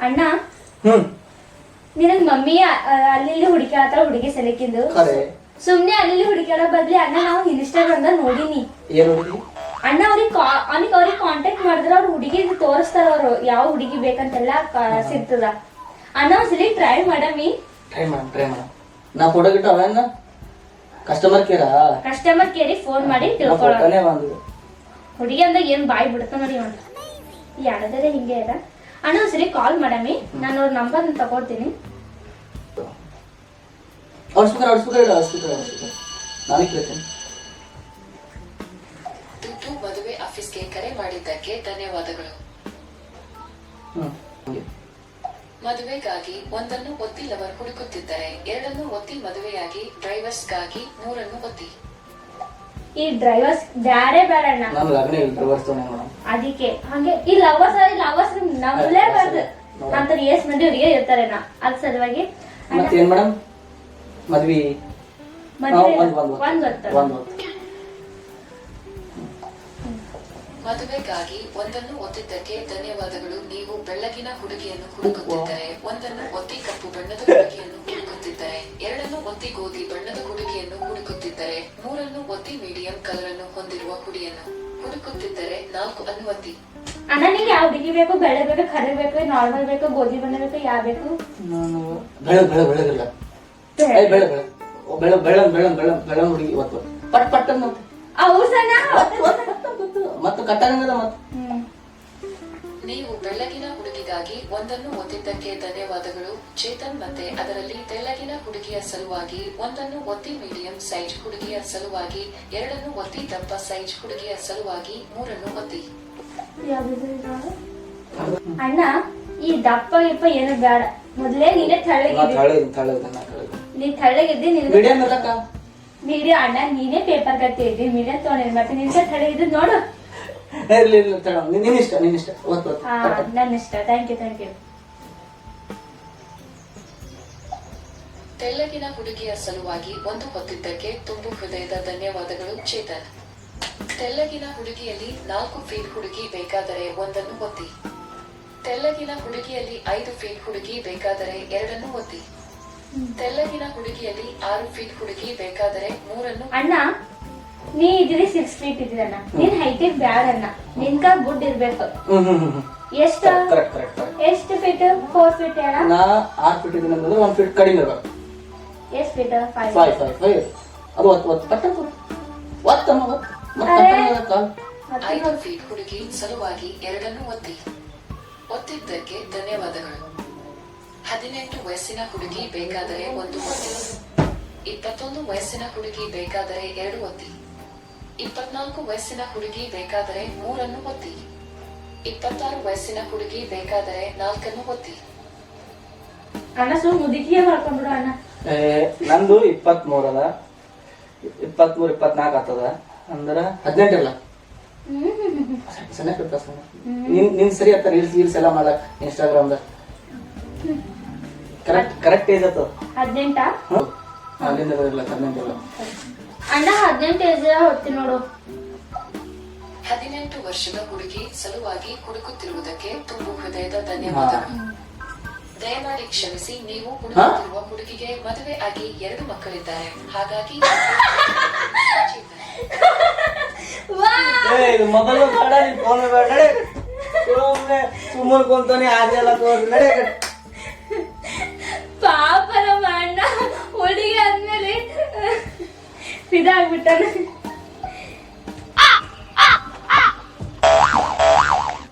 ಅಣ್ಣ? ಹ್ಮ್. ನಿನಗ್ ಮಮ್ಮಿ ಅಲ್ಲಿ ಇಲ್ಲಿ ಹುಡುಕಾಡ್ತಾರ ಹುಡುಗಿ ಸೆಲೆಕಿಂದು ಖರೆ ಸುಮ್ನೆ ಅಲ್ಲಿ ಇಲ್ಲಿ ಬದ್ಲಿ ಅಣ್ಣ ನಾವು ಇನ್ಸ್ಟಾಗ್ರಾಮ್ದಾಗ ನೋಡಿನಿ. ಏನು ಹುಡುಗಿ ಅಣ್ಣ ಅವ್ರಿಗೆ ಅವ್ನಿಗೆ ಅವ್ರಿಗೆ ಕಾಂಟ್ಯಾಕ್ಟ್ ಮಾಡಿದ್ರ ಅವ್ರ ಹುಡುಗಿ ತೋರಿಸ್ತಾರ ಅವ್ರು ಯಾವ ಹುಡುಗಿ ಬೇಕಂತೆಲ್ಲ ಕ- ಸಿಗ್ತದ. ಅಣ್ಣ ಒಂದ್ಸಲಿ ಟ್ರೈ ಮಾಡಮಿ. ಟ್ರೈ ಮಾಡ ಟ್ರೈ ಮಾಡ. ನಾ ಫೋಟೋ ಗಿಟ್ಟ ಅವೇನ ಕಸ್ಟಮರ್ ಕೇರಾ ಕಸ್ಟಮರ್ ಕೇರಿ ಫೋನ್ ಮಾಡಿ ನಾ ತಿಳ್ಕೊಳ್ಳೋ ಫೋಟೋನೇ ಒಂದು ಹುಡುಗಿ ಅಂದಾಗ ಏನ್ ಬಾಯ್ ಬಿಡ್ತ ನೋಡಿ ಅವ್ನು ಯಾಡದರೆ ಹಿಂಗೆ ಅದ. ಅಣ್ಣ ಕಾಲ್ ಮಾಡಮಿ ನಾನು ಅವ್ರ ನಂಬರ್ ತಗೊಳ್ತೀನಿ. ಅವ್ರ ಸ್ಪೀಕರ್ ಅವ್ರ ಸ್ಪೀಕರ್ ಇಲ್ಲ ಅವ್ರ ಸ್ಪೀಕರ್ ಅವ್ರ ಸ್ಪೀಕರ್ ನಾನೇ ಕೇಳ್ತೇನೆ. ದುಡ್ಡು ಮದುವೆ ಆಫೀಸ್ಗೆ ಕರೆ ಮಾಡಿದ್ದಕ್ಕೆ ಧನ್ಯವಾದಗಳು. ಮದುವೆಗಾಗಿ ಒಂದನ್ನು ಒತ್ತಿ ಲವರ್ ಹುಡುಕುತ್ತಿದ್ದರೆ ಎರಡನ್ನು ಒತ್ತಿ ಮದುವೆಯಾಗಿ ಡ್ರೈವರ್ಸ್ಗಾಗಿ ಮೂರನ್ನು ಒತ್ತಿ. ಈ ಡ್ರೈವರ್ಸ್ ಬೇರೆ ಬೇರೆ ಅಣ್ಣ. ನಾನು ಲಗ್ನ ಮೇಡಮ್ ಅದಕ್ಕೆ ಹಂಗೆ ಈ ಲವರ್ಸ್ ಈ ಲವರ್ಸ್ ಬರ್ದು ನಂತರ ಎಸ್ ಮಂದಿ ಅವ್ರಿಗೆ ಇರ್ತಾರೆ ನಾ ಅದ್ ಸಲುವಾಗಿ. ಮತ್ತೇನ್ ಮೇಡಮ್ ಮದ್ವಿ ಮದ್ವೆ ಒಂದ್ ಒಂದ್ ಒಂದ್ ಹೊತ್ತು. ಒಂದ್ ಹೊತ್ತು ಮದುವೆಗಾಗಿ ಒಂದನ್ನು ಒತ್ತಿದ್ದಕ್ಕೆ ಧನ್ಯವಾದಗಳು. ನೀವು ಬೆಳ್ಳಗಿನ ಹುಡುಗಿಯನ್ನು ಹುಡುಕುತ್ತಿದ್ದರೆ ಒಂದನ್ನು ಒತ್ತಿ ಕಪ್ಪು ಬಣ್ಣದ ಹುಡುಗಿಯನ್ನು ಹುಡುಕುತ್ತಿದ್ದರೆ ಎರಡನ್ನು ಒತ್ತಿ ಗೋಧಿ ಬಣ್ಣದ ಹುಡುಗಿಯನ್ನು ಹುಡುಕುತ್ತಿದ್ದರೆ ಮೂರನ್ನು ಒತ್ತಿ ಮೀಡಿಯಂ ಕಲರ್ ಅನ್ನು ಹೊಂದಿರುವ ಹುಡಿಯನ್ನು ಹುಡುಕುತ್ತಿದ್ದರೆ ನಾಲ್ಕು ಅನುಮತಿ ಅಣ್ಣ ನಿಂಗೆ ಯಾವ ಬಿಗಿ ಬೇಕು ಬೆಳೆ ಬೇಕು ಕರೆ ಬೇಕು ನಾರ್ಮಲ್ ಬೇಕು ಗೋಧಿ ಬಣ್ಣ ಬೇಕು ಯಾವ ಬೇಕು ನಾನು ಬೆಳೆ ಬೆಳಗ್ ಬೆಳಗಿಲ್ಲ ಏ ಬೆಳೆ ಬೆಳೆ ಓ, ಬೆಳೆ ಬೆಳೆ ಬೆಳೆ ಬೆಳೆ ಹುಡುಗಿ ಇವತ್ತು ಪಟ್ ಪಟ್ ಅಂತ ಅವು ಸಣ್ಣ ಮತ್ತು ಕಟ್ಟಾಗಂಗದ ಮತ್ತೆ ಹ್ಮ್. ನೀವು ಬೆಳ್ಳಗಿನ ಹುಡುಗಿಗಾಗಿ ಒಂದನ್ನು ಒತ್ತಿದ್ದಕ್ಕೆ ಧನ್ಯವಾದಗಳು. ಚೇತನ್ ಮತ್ತೆ ಅದರಲ್ಲಿ ತೆಳ್ಳಗಿನ ಹುಡುಗಿಯ ಸಲುವಾಗಿ ಒಂದನ್ನು ಒತ್ತಿ ಮೀಡಿಯಂ ಸೈಜ್ ಹುಡುಗಿಯ ಸಲುವಾಗಿ ಎರಡನ್ನು ಒತ್ತಿ ದಪ್ಪ ಸೈಜ್ ಹುಡುಗಿಯ ಸಲುವಾಗಿ ಮೂರನ್ನು ಒತ್ತಿ ಅಣ್ಣ ಈ ದಪ್ಪ ಇಪ್ಪ ಏನು ಬೇಡ. ಮೊದಲೇ ನೀನೇ ನಾ ತಳ್ಳಗಿದ್ದಿ ತಳಗ್ ತಳಗ್ ನಾ ತಳಗ್ ನೀ ತೆಳ್ಳಗಿದ್ದಿ ನಿನ್ಗೆ ಮೀಡಿಯಂ ಅಣ್ಣ ನೀನೇ ಪೇಪರ್ ಕಟ್ಟಿ ಇದ್ದಿ ಮೀಡಿಯಂ ತೊಗೊಂಡಿದ್ ಮತ್ತೆ ನಿನ್ಗೆ ತಳ್ಳಗಿದ್ದು ನೋಡು. ಇರ್ಲಿ ಇರ್ಲಿ ತಳ ನಿನ್ ಇಷ್ಟ ನಿನ್ ಇಷ್ಟ. ಒತ್ತು ಒತ್ತು ಹಾ ನನ್ನ ಇಷ್ಟ. ಥ್ಯಾಂಕ್ ಯು ಥ್ಯಾಂಕ್ ಯು ತೆಳ್ಳಗಿನ ಹುಡುಗಿಯ ಸಲುವಾಗಿ ಒಂದು ಹೊತ್ತಿದ್ದಕ್ಕೆ ತುಂಬು ಹೃದಯದ ಧನ್ಯವಾದಗಳು ಚೇತನ್. ತೆಲ್ಲಗಿನ ಹುಡುಗಿಯಲ್ಲಿ ನಾಲ್ಕು ಫೀಟ್ ಹುಡುಗಿ ಬೇಕಾದರೆ ಒಂದನ್ನು ಒತ್ತಿ. ತೆಲ್ಲಗಿನ ಹುಡುಗಿಯಲ್ಲಿ ಐದು ಫೀಟ್ ಹುಡುಗಿ ಬೇಕಾದರೆ ಎರಡನ್ನು ಒತ್ತಿ. ತೆಲ್ಲಗಿನ ಹುಡುಗಿಯಲ್ಲಿ ಆರು ಫೀಟ್ ಹುಡುಗಿ ಬೇಕಾದರೆ ಮೂರನ್ನು ಅಣ್ಣ ನೀ ಇದ್ರಿ ಸಿಕ್ಸ್ ಫೀಟ್ ಇದ್ದೀರಣ್ಣ ನಿನ್ ಹೈಟಿಗ್ ಬ್ಯಾಡಣ್ಣ ಅಣ್ಣ ನಿನ್ಕ ಗುಡ್ ಇರ್ಬೇಕು. ಎಷ್ಟ? ಕರೆಕ್ಟ್ ಕರೆಕ್ಟ್ ಎಷ್ಟು ಫೀಟ್ ಫೋರ್ ಫೀಟ್ ಅಣ್ಣ ನಾ ಆರ್ ಫೀಟ್ ಇದೀನಿ ಅಂದ್ರೆ ಒಂದ್ ಫೀಟ್ ಕಡಿಮೆ ಇರ್ಬೇಕು. ಎಷ್ಟು feet five five five five ಅದು ಒತ್ತು ಒತ್ತು ಕಟ್ಟ ಒತ್ತಮ್ಮ ಒತ್ತು ಮತ್ತೆ. ಐದು ಫೀಟ್ ಹುಡುಗಿ ಸಲುವಾಗಿ ಎರಡನ್ನು ಒತ್ತಿ. ಒತ್ತಿದ್ದಕ್ಕೆ ಧನ್ಯವಾದಗಳು. ಹದಿನೆಂಟು ವಯಸ್ಸಿನ ಹುಡುಗಿ ಬೇಕಾದರೆ ಒಂದು ಒತ್ತಿ. ಇಪ್ಪತ್ತೊಂದು ವಯಸ್ಸಿನ ಹುಡುಗಿ ಬೇಕಾದರೆ ಎರಡು ಒತ್ತಿ. ಇಪ್ಪತ್ನಾಲ್ಕು ವಯಸ್ಸಿನ ಹುಡುಗಿ ಬೇಕಾದರೆ ಮೂರನ್ನು ಒತ್ತಿ. ಇಪ್ಪತ್ತಾರು ವಯಸ್ಸಿನ ಹುಡುಗಿ ಬೇಕಾದರೆ ನಾಲ್ಕನ್ನು ಒತ್ತಿ. ಅಣ್ಣ ಸುಮ್ ಮುದುಕಿಯೇ ಮಾಡ್ಕೊಂಡ್ಬಿಡು ಅಣ್ಣ. ಏ, ನಂದು ಇಪ್ಪತ್ತ್ ಅದ ಇಪ್ಪತ್ಮೂರ್ ಇಪ್ಪತ್ನಾಲ್ಕು ಆಗ್ತದ? ಅಂದ್ರ ಹದಿನೆಂಟಲ್ಲ? ಹ್ಮ್ ಸಣ್ಣ ಇರ್ತಾವ ಸಣ್ಣ. ನಿನ್ ನಿನ್ ಸರಿ ಆತ ರೀಲ್ಸ್ ಗೀಲ್ಸ್ ಎಲ್ಲ ಮಾಡಕ್ ಇನ್ಸ್ಟಾಗ್ರಾಮ್ದಾಗ? ಕರೆಕ್ಟ್ ಕರೆಕ್ಟ್ ಏಜ್ ಆತದ ಹದಿನೆಂಟ? ಹ್ಮ್. ಅಲ್ಲಿಂದ ಹದಿನೆಂಟಲ್ಲ ಅಣ್ಣ ಹದಿನೆಂಟು ಏಜ್ ಹೊತ್ತಿ ನೋಡು. ಹದಿನೆಂಟು ವರ್ಷದ ಹುಡುಗಿ ಸಲುವಾಗಿ ಹುಡುಕುತ್ತಿರುವುದಕ್ಕೆ ತುಂಬು ಹೃದಯದ ಧನ್ಯವಾದಗಳು. ದಯಮಾಡಿ ಕ್ಷಮಿಸಿ ನೀವು ಹುಡುಕುತ್ತಿರುವ ಹುಡುಗಿಗೆ ಮದುವೆ ಆಗಿ ಎರಡು ಮಕ್ಕಳಿದ್ದಾರೆ. ಹಾಗಾಗಿ ಏ, ಮೊದಲು ಬೇಡ ನೀನ್ ಫೋನ್ ಬೇಡ ಸುಮ್ಮನೆ ಸುಮ್ಮನೆ ಕುಂತಾನೆ ತೋರ್ಸಿ. ಪಾಪ. ಇದಾಗ್ಬಿಟ್ಟಾನ